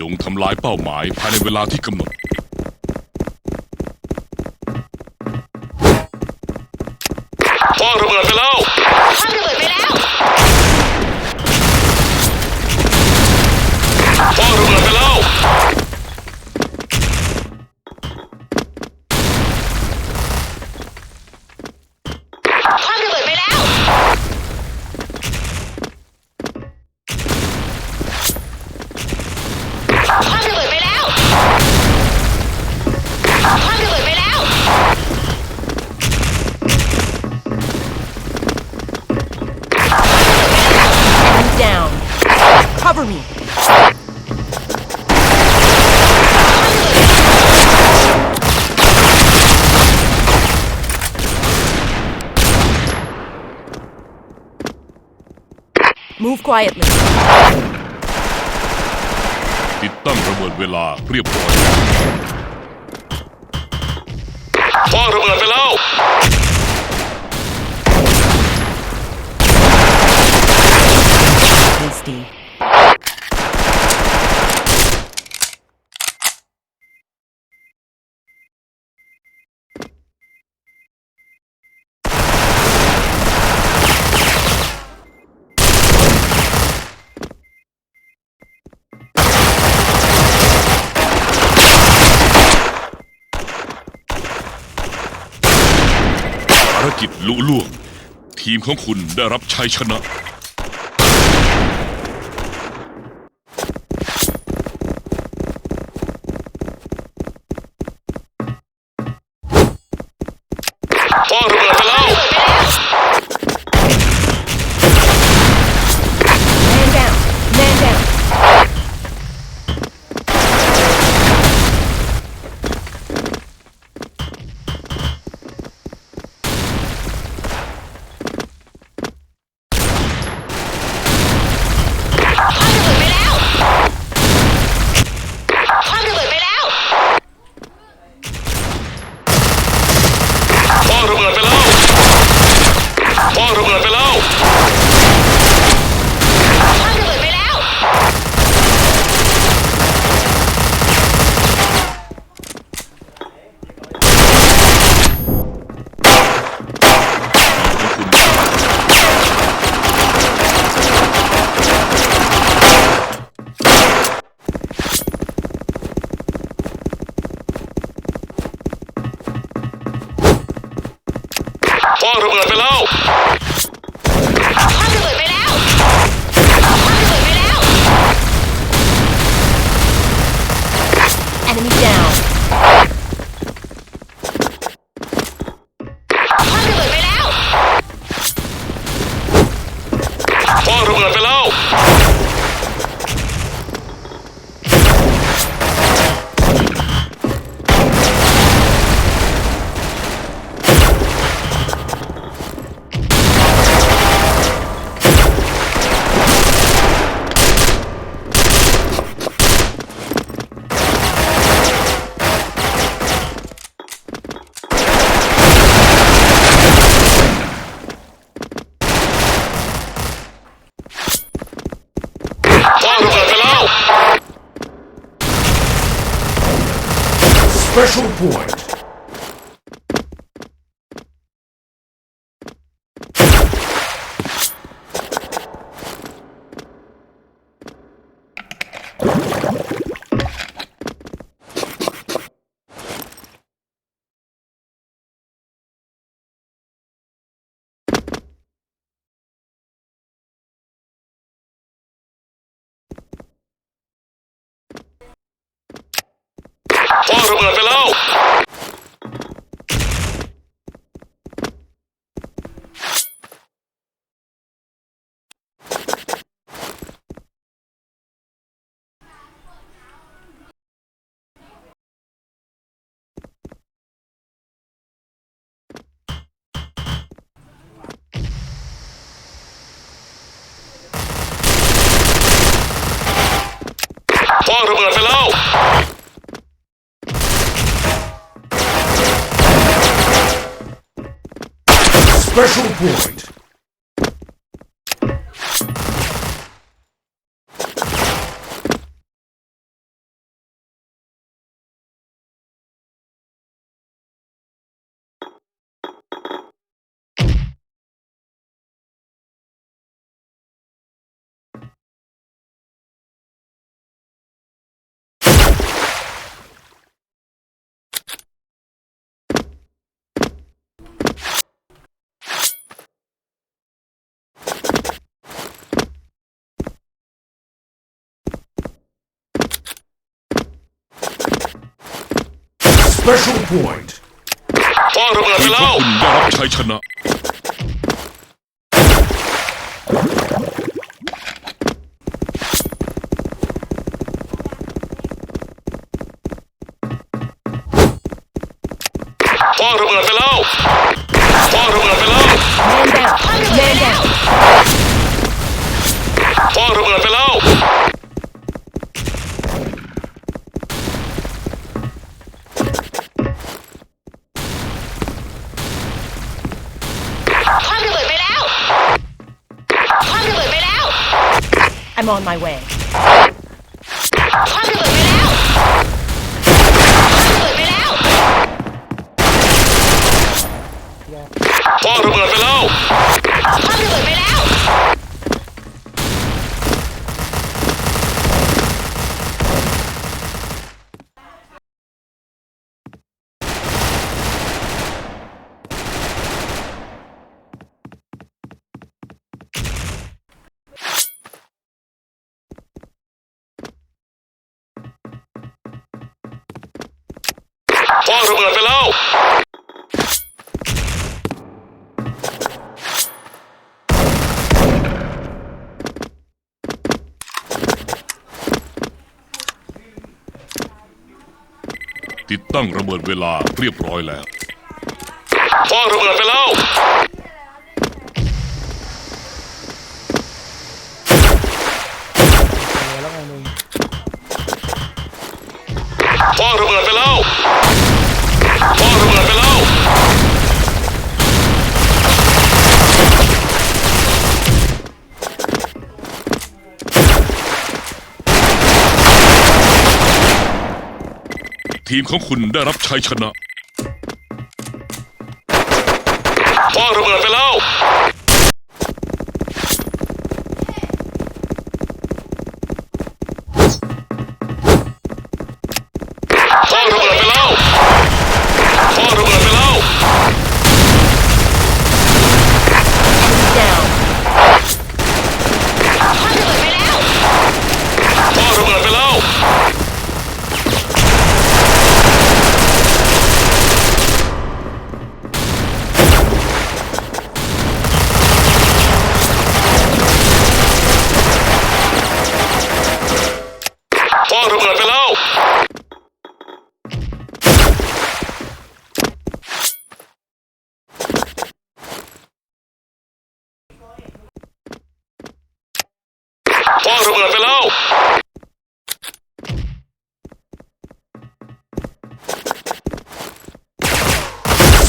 จงทำลายเป้าหมายภายในเวลาที่กำหนด คว้างระเบิดไปแล้ว คว้างระเบิดไปแล้ว คว้างระเบิด Move quietly. ติดตั้งระเบิดเวลาเรียบร้อยพ่งระเบิดไปแล้ว ล่วง ทีมของคุณได้รับชัยชนะ Fecha o. special point. Special point. คว้างระเบิดไปทีมขแล้องวคุณได้รับชัยชนะคว้างระเบิดไปแล้วคว้างระเบิดไปแล้ว Man down. Man down. คว้างระเบิดไปแล้วคว้ I'm on my way. ตั้งระเบิดเวลาเรียบร้อยแล้วคว้างระเบิดไปแล้วคว้างระเบิดไปแล้ว ทีมของคุณได้รับชัยชนะคว้าระเบิด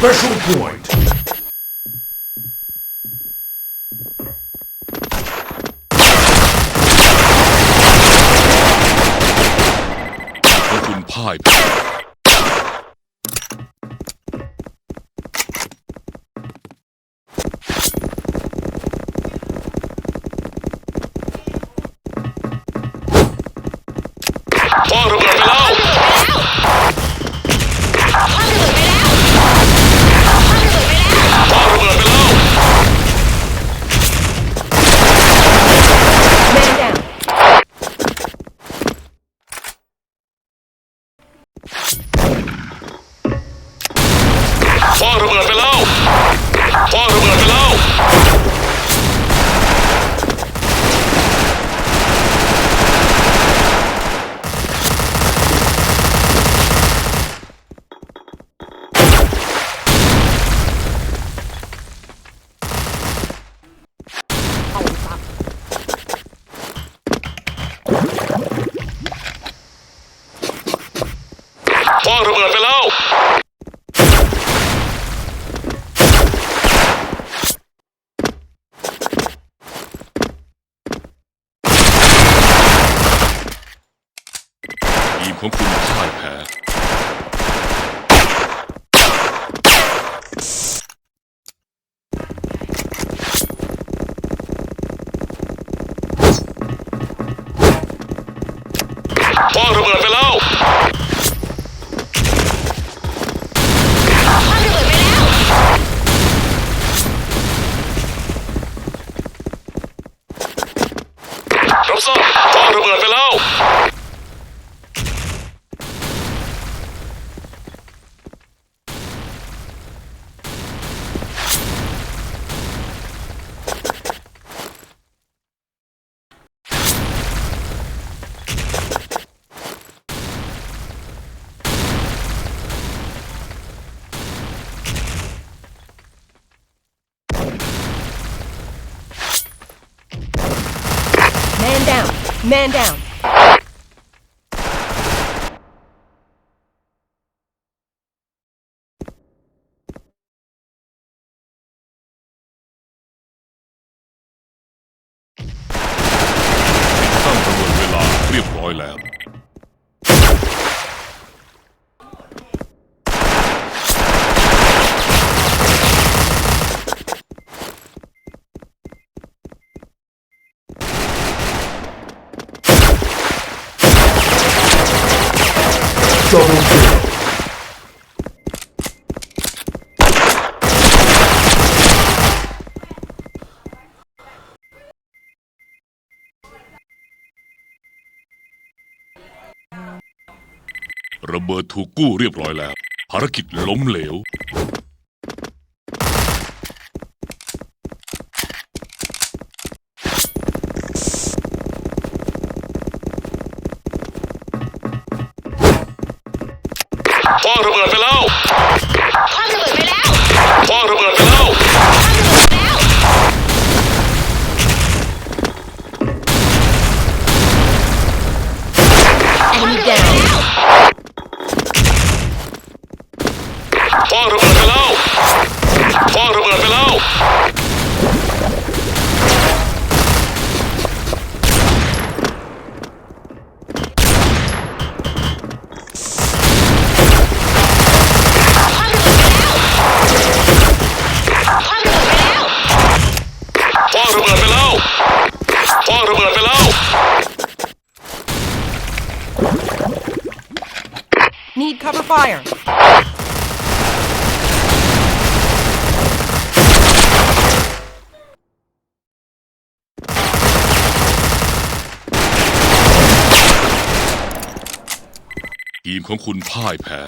Special point. ของคุณพ่ายแพ้คว้างระเบิดไปแล้ว ของคุณพ่ายแพ้ Man down. ระเบิดถูกกู้เรียบร้อยแล้ว ภารกิจล้มเหลว fire! Team ของคุณพ่ายแพ้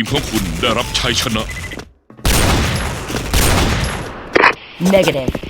ีมของคุณได้รับชัยชนะ Negative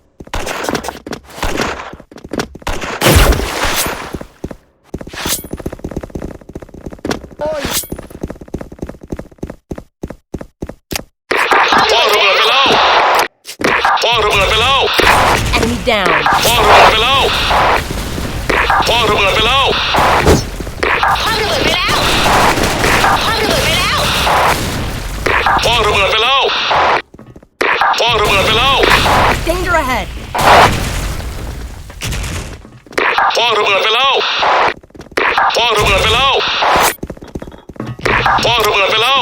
างระเบิดไปแล้ว Danger ahead ควางระเบิดไปแล้วควางระเบิดไปแล้วควางระเบิดไปแล้ว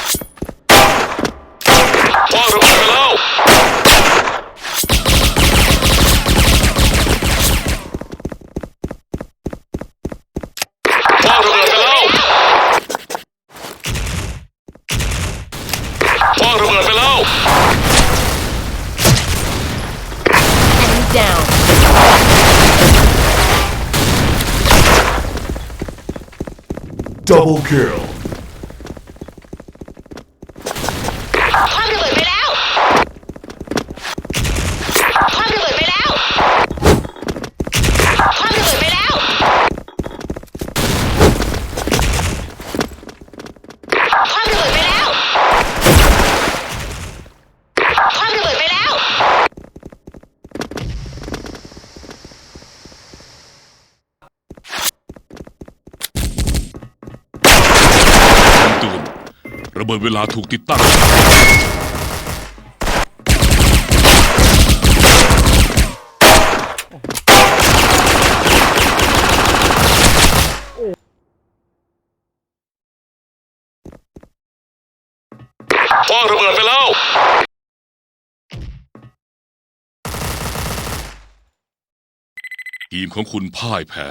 Double kill. ระเบิดเวลาถูกติดตั้ง คว้างระเบิดไปแล้วทีมของคุณพ่ายแพ้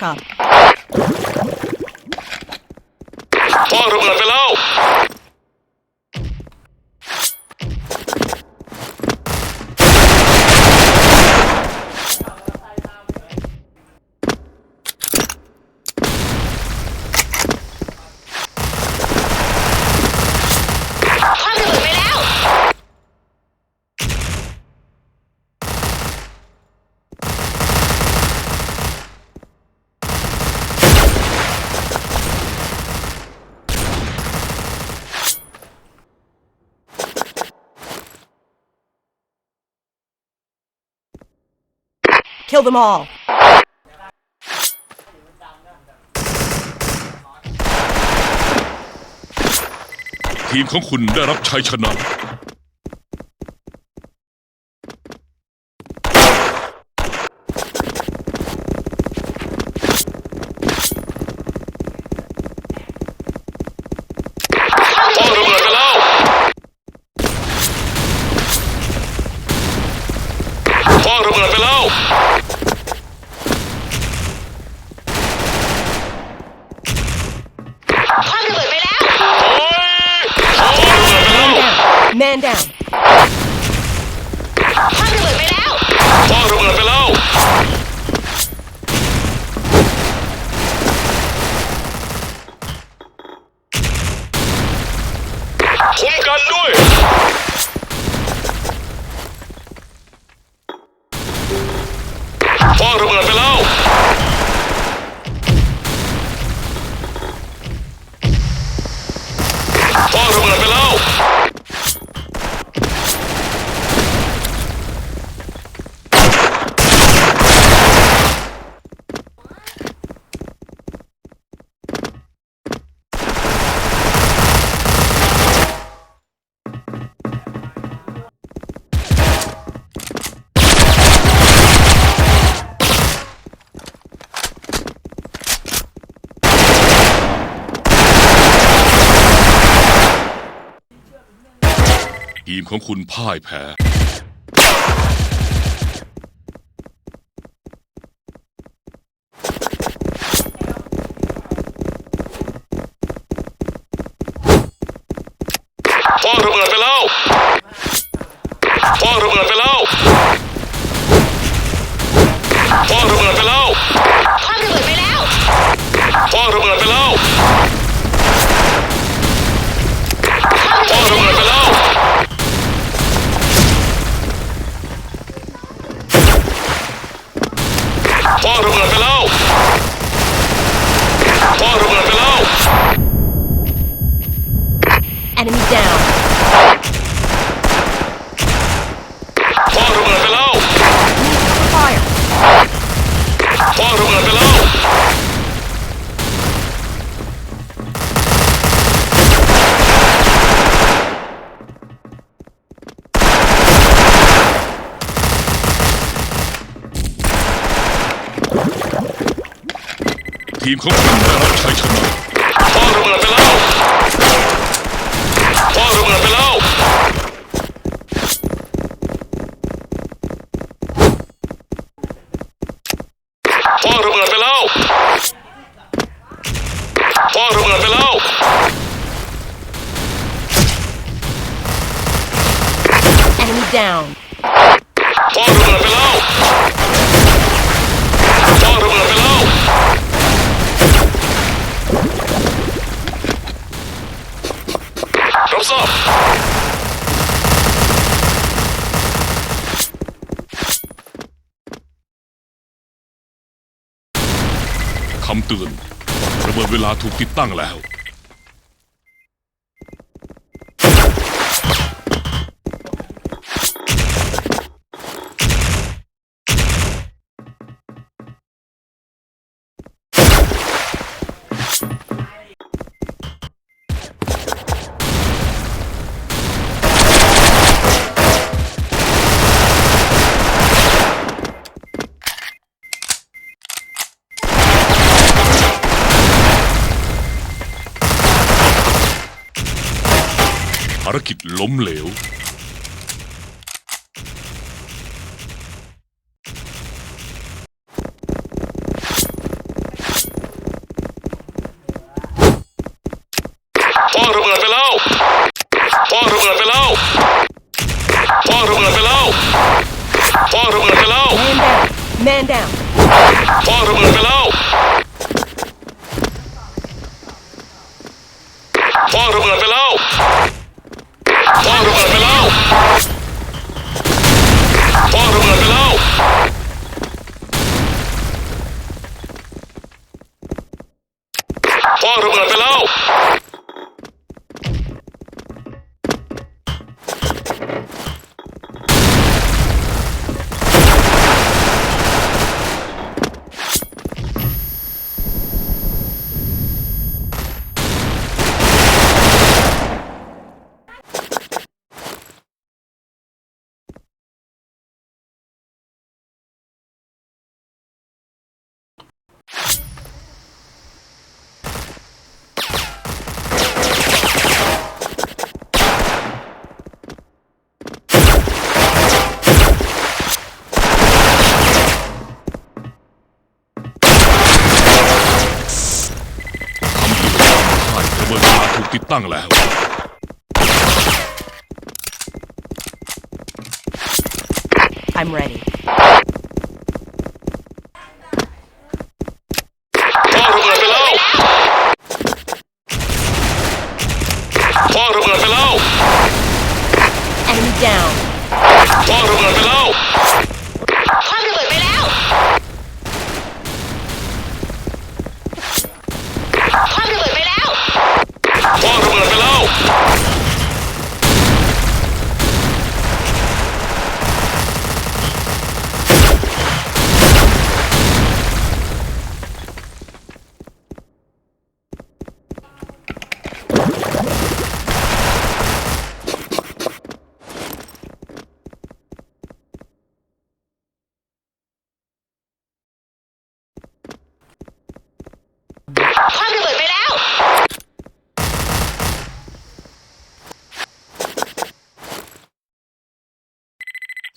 back up. Bağrımla Kill them all. Team ของคุณได้รับชัยชนะ ของคุณพ่ายแพ้ ทีมของคุณได้รับชัยชนะพ่อระเบิดไปแล้วพ่อระเบิดไปแล้ว คำเตือน ระเบิดเวลาถูกติดตั้งแล้ว ล้มเหลว พ่อระเบิดไปแล้ว พ่อระเบิดไปแล้ว พ่อระเบิดไปแล้ว พ่ว Man down. Man down. พ่อระเบิดไปแล้ว I'm ready.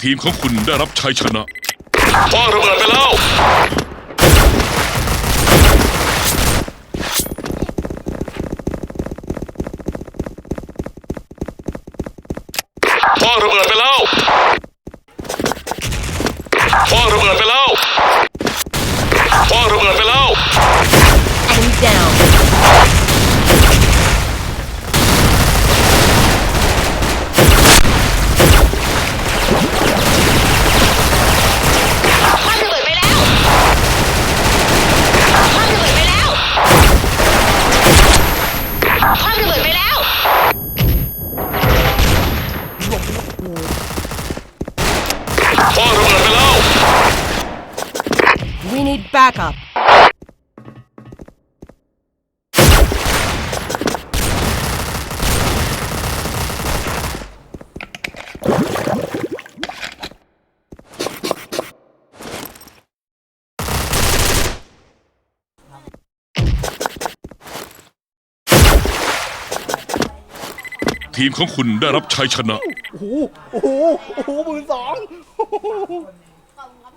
ทีมของคุณได้รับชัยชนะคว้าระเบิดไปแล้วางระเบิดไปแล้วคว้างระเบิดไปแล้วคว้างระเบิดไปแล้ว Enemy down. คว้างระเบิดไปแล้วคว้างระเบิดไปแล้วคว้างระเบิดไปแล้ว คว้างระเบิดไปแล้ว We need backup. ทีมของคุณได้รับชัยชนะ โอ้โหโอ้โหโอ้โหหมื่นสอง